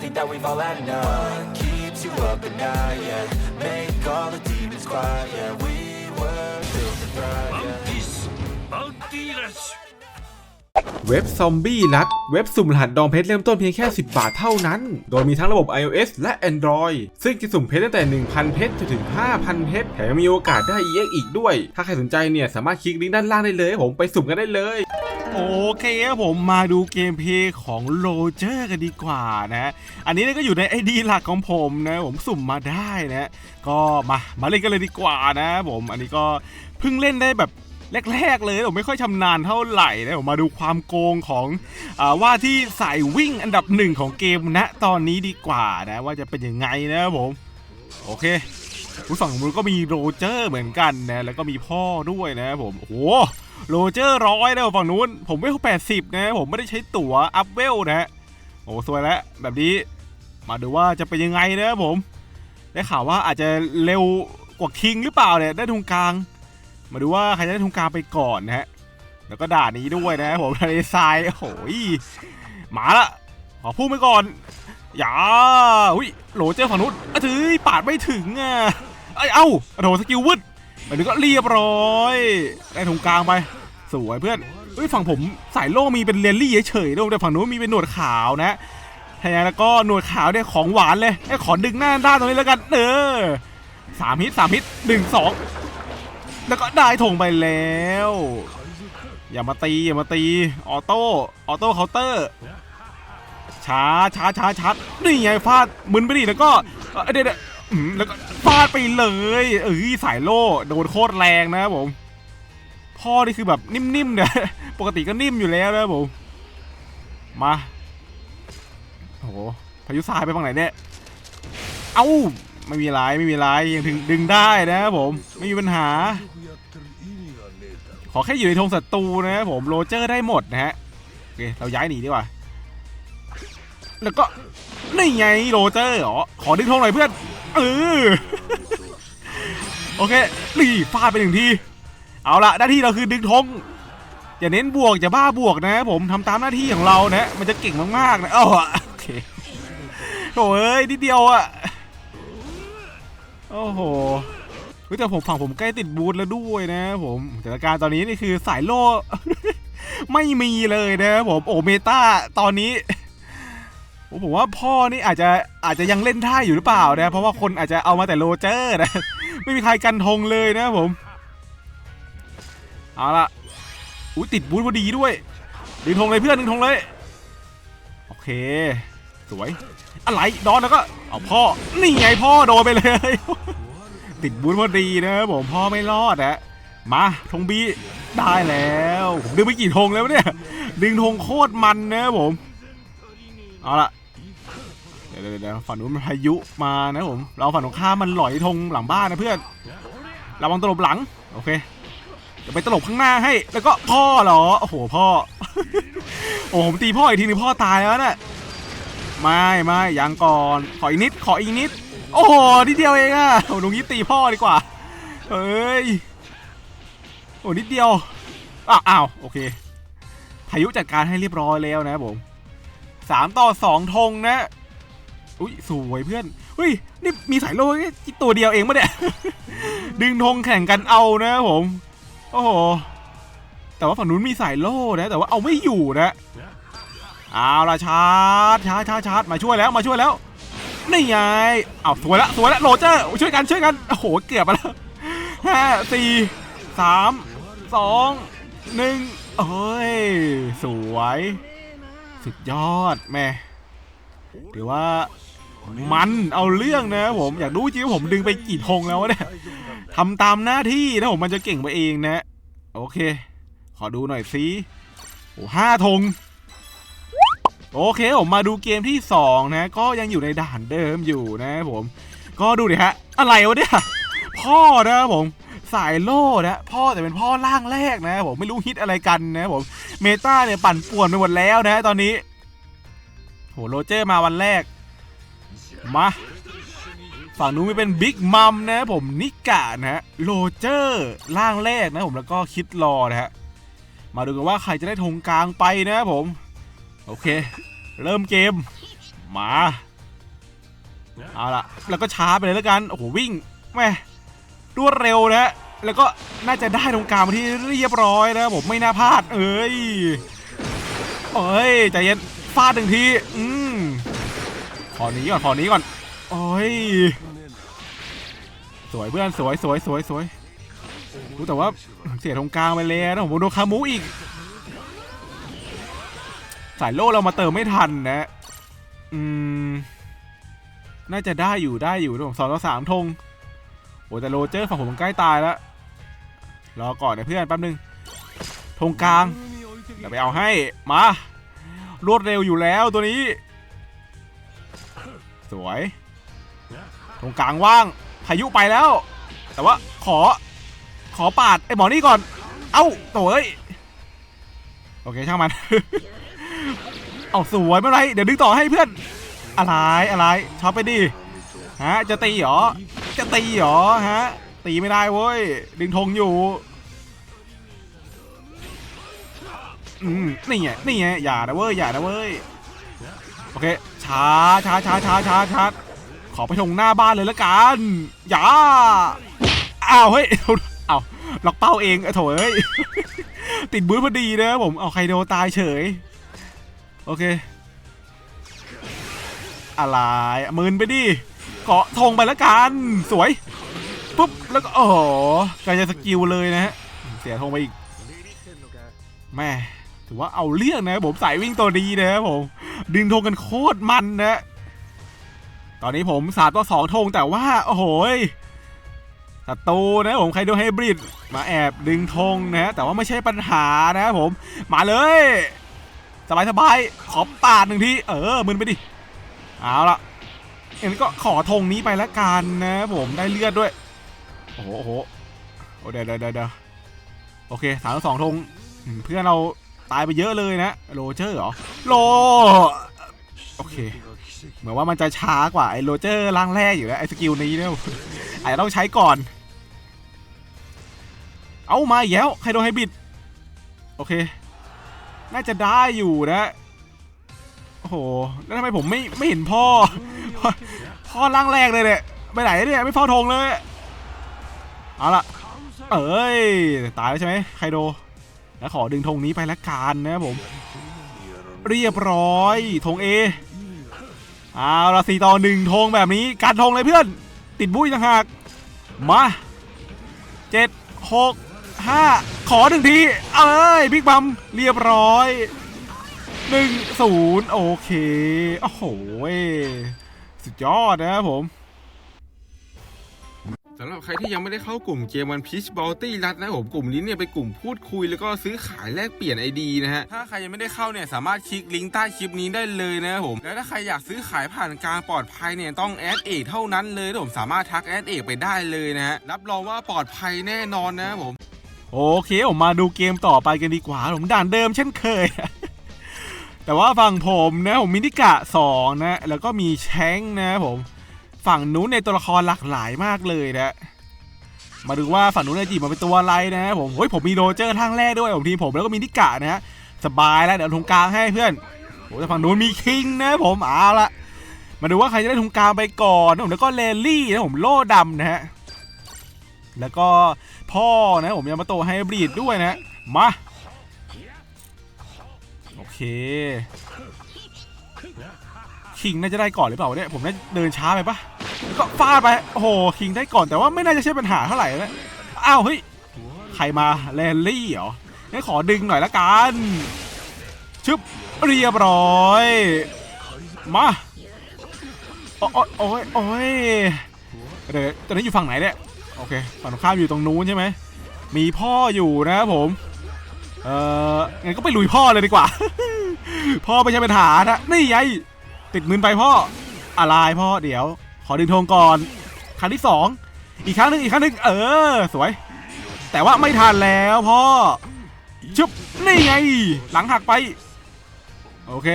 think that we've all had enough. What keeps you up at night, yeah. Make all the demons quiet, yeah. เว็บซอมบี้รัดเว็บสุ่มรหัสดองเพชรเริ่มต้นเพียงแค่ 10 บาทเท่านั้น โดยมีทั้งระบบ iOS และ Android ซึ่งจะสุ่มเพชรตั้งแต่ 1,000 เพชรจนถึง 5,000 เพชรแถมยังมีโอกาสได้ EX อีกด้วย ถ้าใครสนใจเนี่ย สามารถคลิกลิงก์ด้านล่างได้เลยผมไปสุ่มกันได้เลยโอเคครับผมมาดูเกมเพย์ของโรเจอร์กันดีกว่านะ อันนี้ก็อยู่ในไอดีหลักของผมนะ ผมสุ่มมาได้นะ ก็มามาเล่นกันเลยดีกว่านะผม อันนี้ก็เพิ่งเล่นได้แบบ แรกๆเลยผมไม่ค่อยชำนาญเท่าไหร่นะผมมาดูความโกงของอว่าที่สายวิ่งอันดับหนึ่งของเกมณตอนนี้ดีกว่านะว่าจะเป็นยังไงนะครับผม โอเคผู้ฝั่งมือก็มีโรเจอร์เหมือนกันนะแล้วก็มีพ่อด้วยนะครับผมโอ้โหโรเจอร์ร้อยนะฝั่งนู้น ผมเวลแปดสิบนะผมไม่ได้ใช้ตั๋วอัพเวลนะฮะโอ้สวยแล้วแบบนี้มาดูว่าจะเป็นยังไงนะครับผม ได้ข่าวว่าอาจจะเร็วกว่าคิงหรือเปล่าเนี่ยได้ทุงกลาง มาดูว่าใครจะได้ทุงกลางไปก่อนนะฮะ แล้วก็ด่านี้ด้วยนะผมทะเลทรายโอ้โหยมาละขอพูดไปก่อน อย่าอุ้ยโหลเจอฝั่งนู้นอะถือปาดไม่ถึงอะเอ้เอ้าโดนสกิลวึดแบบนี้ก็เรียบร้อย ได้ตรงกลางไป สวยเพื่อนเฮ้ยฝั่งผมสายโล่มีเป็นเรลลี่เฉยๆด้วยแต่ฝั่งนู้นมีเป็นหนวดขาวนะถ้าอย่างนั้นแล้วก็หนวดขาวเนี่ยของหวานเลยไอ้ขอดึงหน้าด้านตรงนี้แล้วกัน เออสามฮิตสามฮิตหนึ่งสอง แล้วก็ได้ถงไปแล้ว อย่ามาตีอย่ามาตี ออโต้ออโต้เคาน์เตอร์ช้าช้าช้าช้านี่ไงฟาดมึนไปดิแล้วก็เอ่อเดี๋ยวเดี๋ยวอืมแล้วก็ฟาดไปเลยเอ้ยสายโล่โดนโคตรแรงนะครับผมพ่อนี่คือแบบนิ่มๆเนี่ยปกติก็นิ่มอยู่แล้วนะครับผมมาโอ้โหพายุทรายไปฝั่งไหนเนี่ย เอ้า ไม่มีไรไม่มีไรยังถึงดึงได้นะครับผมไม่มีปัญหา ขอแค่อยู่ในธงศัตรูนะครับผมโรเจอร์ได้หมดนะฮะโอเคเราย้ายหนีดีกว่าแล้วก็นี่ไงโรเจอร์เหรอขอดึงธงหน่อยเพื่อนเออโอเคนี่ฟาดไปหนึ่งทีเอาละหน้าที่เราคือดึงธงอย่าเน้นบวกอย่าบ้าบวกนะผมทำตามหน้าที่ของเรานะมันจะเก่งมากๆนะเอ้าโอเคโอ้ยนิดเดียวอะ โอ้โหแต่ผมฝั่งผมใกล้ติดบูธแล้วด้วยนะผมสถานการณ์ตอนนี้นี่คือสายโล่ ไม่มีเลยนะผมโอเมตาตอนนี้ผมผมว่าพ่อนี่อาจจะอาจจะยังเล่นท่าอยู่หรือเปล่านะ เพราะว่าคนอาจจะเอามาแต่โรเจอร์นะ ไม่มีใครกันธงเลยนะผม เอาละอุ้ยติดบูธพอดีด้วย ดึงธงเลยเพื่อนดึงธงเลย โอเค สวย อะไรดอนแล้วก็ เอาพ่อ นี่ไงพ่อโดนไปเลย ติดบูธพอดีนะผมพ่อไม่รอดนะมาธงบีได้แล้วผมดึงไปกี่ธงแล้วเนี่ย ดึงธงโคตรมันนะผม เอาละเดี๋ยวเดี๋ยวเดี๋ยวฝั่งนู้นมันพายุมานะผม เราฝั่งตรงข้ามมันหลอยธงหลังบ้านนะเพื่อนระวังตลบหลัง โอเคเดี๋ยวไปตลบข้างหน้าให้ แล้วก็พ่อเหรอ โอ้โหพ่อ โอ้โหผมตีพ่ออีกทีนึงพ่อตายแล้วน่ะ ไม่ไม่ยังก่อน ขออีกนิด ขออีกนิด โอ้โหนิดเดียวเองอะโอ้โหตรงนี้ตีพ่อดีกว่าเฮ้ยโอ้นิดเดียวอ้าวอ้าวโอเค พายุจัดการให้เรียบร้อยแล้วนะผมสามต่อสองธงนะอุ้ยสวยเพื่อนเฮ้ยนี่มีสายโล่ตัวเดียวเองปะเนี่ยดึงธงแข่งกันเอานะครับผม โอ้โหแต่ว่าฝั่งนู้นมีสายโล่นะ แต่ว่าเอาไม่อยู่นะ เอาละชาร์จชาร์จชาร์จชาร์จมาช่วยแล้วมาช่วยแล้วนี่ไงเอาสวยละสวยละโรเจอร์ช่วยกันช่วยกันโอ้โหเกือบไปแล้วห้าสี่สามสองหนึ่งเอ้ยสวย สุดยอดแม่ถือว่ามันเอาเรื่องนะผมอยากรู้จริงว่าผมดึงไปกี่ธงแล้วเนี่ยทำตามหน้าที่นะผมมันจะเก่งไปเองนะ โอเค ขอดูหน่อยสิโอ้ห้าธง โอเคผมมาดูเกมที่สองนะ ก็ยังอยู่ในด่านเดิมอยู่นะผม ก็ดูดิฮะ อะไรวะเนี่ย พ่อนะผมสายโล่นะพ่อแต่เป็นพ่อร่างแรกนะผมไม่รู้ฮิตอะไรกันนะผมเมตาเนี่ยปั่นป่วนไปหมดแล้วนะ ตอนนี้โหโรเจอร์มาวันแรก มาฝั่งนู้นมีเป็นบิ๊กมัมนะผมนิกะนะฮะโรเจอร์ร่างแรกนะผมแล้วก็คิดรอนะฮะมาดูกันว่าใครจะได้ธงกลางไปนะผม โอเค เริ่มเกม มาเอาละแล้วก็ช้าไปเลยแล้วกัน โอ้โหวิ่งแม่รวดเร็วนะแล้วก็น่าจะได้ตรงกลางมาที่เรียบร้อยนะผมไม่น่าพลาด เอ้ยเอ้ยใจเย็นฟาดหนึ่งทีอืมขอนี้ก่อนขอนี้ก่อนโอ้ยสวยเพื่อนสวยสวยสวยสวยรู้แต่ว่าเสียตรงกลางไปแล้วนะผมโดนคามุอีก สายโล่เรามาเติมไม่ทันนะ อืม น่าจะได้อยู่ได้อยู่นะผมสองต่อสามธงโอ้แต่โรเจอร์ฝั่งผมมันใกล้ตายแล้ว รอก่อนนะเพื่อนแป๊บนึงธงกลางเดี๋ยวไปเอาให้ มา รวดเร็วอยู่แล้วตัวนี้ สวยธงกลางว่าง พายุไปแล้ว แต่ว่าขอ ขอปาดไอ้หมอนี่ก่อน เอ้าโถ่เอ้ย โอเคช่างมัน เอาสวยไม่เป็นไร เดี๋ยวดึงต่อให้เพื่อน อะไรอะไรช็อปไปดิฮะจะตีเหรอ จะตีเหรอฮะ ตีไม่ได้เว้ย ดึงธงอยู่อืมนี่ไงนี่ไงอย่านะเว้ยอย่านะเว้ยโอเคช้าช้าช้าช้าช้าช้าขอไปธงหน้าบ้านเลยละกันอย่าอ้าวเฮ้ยเอาล็อกเป้าเองอะโถเอ้ยติดบูธพอดีนะผมเอาใครโดตายเฉย โอเค อะไรมืนไปดิ เกาะธงไปแล้วกัน สวย ปุ๊บ แล้วก็ โอ้โหกลายจะสกิลเลยนะฮะ เสียธงไปอีก แม่ ถือว่าเอาเรื่องนะผมสายวิ่งตัวดีนะครับผม ดึงธงกันโคตรมันนะ ตอนนี้ผมสามต่อสองธงแต่ว่า โอ้โหศัตรูนะผมใครโดนไฮบริดมาแอบดึงธงนะ แต่ว่าไม่ใช่ปัญหานะครับผม มาเลย สบายสบายขอปาดหนึ่งทีเออมึนไปดิเอาละงั้นก็ขอธงนี้ไปละกันนะผมได้เลือดด้วย โอ้โหโอ้โหเดี๋ยวเดี๋ยวเดี๋ยวโอเคสามสองธงเพื่อนเราตายไปเยอะเลยนะโรเจอร์เหรอโลโอเคเหมือนว่ามันจะช้ากว่าไอ้โรเจอร์ร่างแรกอยู่แล้วไอ้สกิลนี้เนี่ยอาจจะต้องใช้ก่อน เอามาอีกแล้วใครโดนไฮบิดโอเค น่าจะได้อยู่นะ โอ้โห แล้วทำไมผมไม่ไม่เห็นพ่อพ่อ พ่อร่างแรกเลยเนี่ยไปไหนเนี่ยไม่เฝ้าธงเลย เอาละเอ้ย ตายแล้วใช่ไหมไคโด แล้วขอดึงธงนี้ไปละกันนะผม เรียบร้อยธงเอเอาละสี่ต่อหนึ่งธงแบบนี้การธงเลยเพื่อน ติดบุ้ยต่างหาก มาเจ็ดหก ห้าขอหนึ่งที เอ้ยบิ๊กบัมเรียบร้อยหนึ่งศูนย์โอเค โอ้โห สุดยอดนะครับผมสำหรับใครที่ยังไม่ได้เข้ากลุ่มเกมวันพีชบอลตี้รัดนะครับผมกลุ่มนี้เนี่ยเป็นกลุ่มพูดคุยแล้วก็ซื้อขายแลกเปลี่ยนไอดีนะฮะ ถ้าใครยังไม่ได้เข้าเนี่ยสามารถคลิกลิงก์ใต้คลิปนี้ได้เลยนะครับผม แล้วถ้าใครอยากซื้อขายผ่านการปลอดภัยเนี่ยต้องแอดเอกเท่านั้นเลยนะผมสามารถทักแอดเอกไปได้เลยนะฮะรับรองว่าปลอดภัยแน่นอนนะครับผม โอเคผมมาดูเกมต่อไปกันดีกว่า ผมด่านเดิมเช่นเคย แต่ว่าฝั่งผมนะผมมินิกะ2นะแล้วก็มีแชงนะผม ฝั่งนู้นในตัวละครหลากหลายมากเลยนะมาดูว่าฝั่งนู้นในจีบมาเป็นตัวอะไรนะผมเฮ้ยผมมีโรเจอร์ทางแรกด้วยผมทีมผมแล้วก็มีนิกะนะฮะสบายแล้วเดี๋ยวทงกลางให้เพื่อนโอ้แต่ฝั่งนู้นมีคิงนะผมเอาละมาดูว่าใครจะได้ทงกลางไปก่อนนะผมแล้วก็เลลี่นะผมโล่ดำนะฮะ แล้วก็พ่อนะผมยามาโตไฮบริดด้วยนะ มา โอเค คิงน่าจะได้ก่อนหรือเปล่าเนี่ย ผมน่าเดินช้าไปปะก็ฟาดไป โอ้โห คิงได้ก่อนแต่ว่าไม่น่าจะใช่ปัญหาเท่าไหร่นะอ้าวเฮ้ย ใครมาแลนลี่เหรองั้นขอดึงหน่อยละกัน ชึบ เรียบร้อย มาโอ้ยโอ้ยโอ้ยเดี๋ยวตอนนี้อยู่ฝั่งไหนเนี่ย โอเคฝั่งตรงข้ามอยู่ตรงนู้นใช่ไหมมีพ่ออยู่นะครับผม เอ่องั้นก็ไปลุยพ่อเลยดีกว่า พ่อไม่ใช่ปัญหานะนี่ไงติดมืนไปพ่ออะไรพ่อเดี๋ยว ขอดึงธงก่อนครั้งที่สองอีกครั้งหนึ่งอีกครั้งหนึ่งเออ สวย แต่ว่าไม่ทันแล้วพ่อชุบนี่ไง หลังหักไป โอเค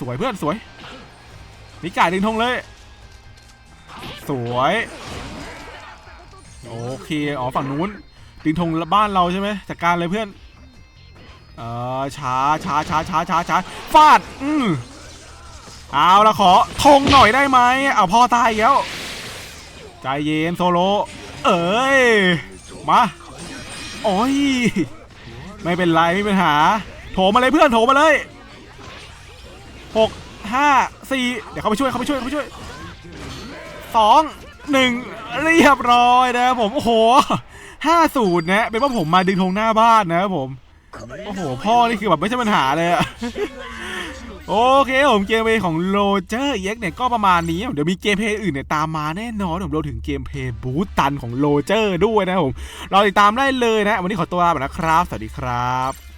สวยเพื่อนสวยนิกายดึงธงเลย สวย โอเค อ๋อ ฝั่งนู้นดึงธงบ้านเราใช่ไหมจัดการเลยเพื่อน เออช้าช้าช้าช้าช้าช้าฟาด อืมเอาละขอทงหน่อยได้ไหมเอาพ่อตายแล้ว ใจเย็นโซโล เอ้ย มา โอ้ย ไม่เป็นไรไม่เป็นปัญหา โถมาเลยเพื่อนโถมาเลยหกห้าสี่เดี๋ยวเขาไปช่วยเขาไปช่วยเขาไปช่วยสองหนึ่ง เรียบร้อยนะครับผม โอ้โหห้าศูนย์นะเป็นว่าผมมาดึงธงหน้าบ้านนะครับผม โอ้โห พ่อนี่คือแบบไม่ใช่ปัญหาเลยอะโอเคผมเกมเพย์ของโรเจอร์เอ็กเนี่ยก็ประมาณนี้ เดี๋ยวมีเกมเพย์อื่นเนี่ยตามมาแน่นอนผมรวมถึงเกมเพย์บูตตันของโรเจอร์ด้วยนะครับผมรอติดตามได้เลยนะ วันนี้ขอตัวลาไปนะครับ สวัสดีครับ